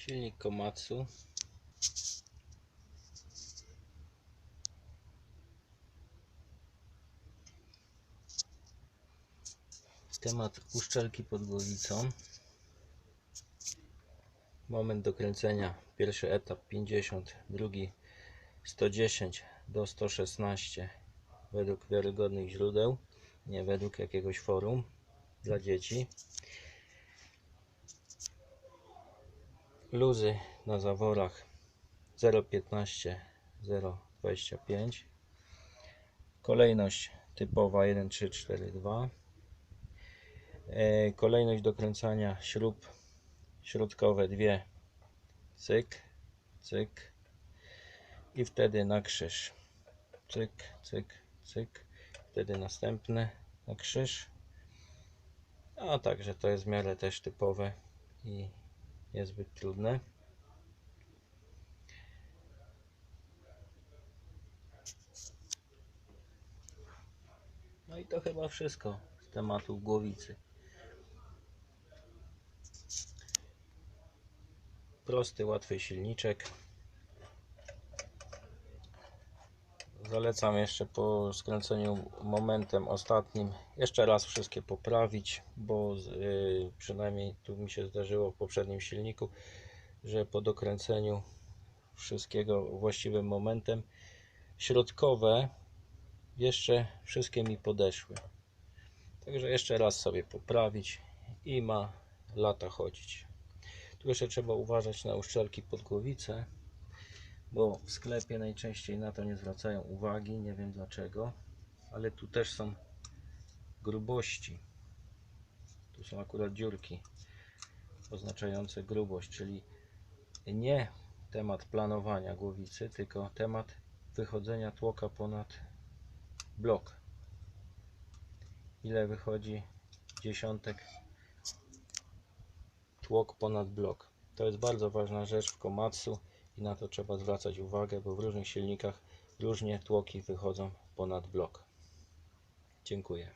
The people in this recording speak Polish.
Silnik Komatsu. Temat uszczelki pod głowicą. Moment dokręcenia. Pierwszy etap 50, drugi 110 do 116 według wiarygodnych źródeł, nie według jakiegoś forum dla dzieci. Luzy na zaworach 0,15 0,25 Kolejność typowa 1, 3, 4, 2 E, Kolejność dokręcania śrub środkowe dwie cyk, cyk. I wtedy na krzyż. Cyk, cyk, cyk. Wtedy następne na krzyż. A także to jest w miarę też typowe i niezbyt trudne. No i to chyba wszystko z tematu głowicy. Prosty, łatwy silniczek Zalecam jeszcze po skręceniu momentem ostatnim jeszcze raz wszystkie poprawić, bo y, przynajmniej tu mi się zdarzyło w poprzednim silniku, że po dokręceniu wszystkiego właściwym momentem środkowe jeszcze wszystkie mi podeszły. Także jeszcze raz sobie poprawić i ma lata chodzić. Tu jeszcze trzeba uważać na uszczelki pod głowicę bo w sklepie najczęściej na to nie zwracają uwagi, nie wiem dlaczego, ale tu też są grubości. Tu są akurat dziurki oznaczające grubość, czyli nie temat planowania głowicy, tylko temat wychodzenia tłoka ponad blok. Ile wychodzi dziesiątek tłok ponad blok. To jest bardzo ważna rzecz w Komatsu i na to trzeba zwracać uwagę, bo w różnych silnikach różnie tłoki wychodzą ponad blok. Dziękuję.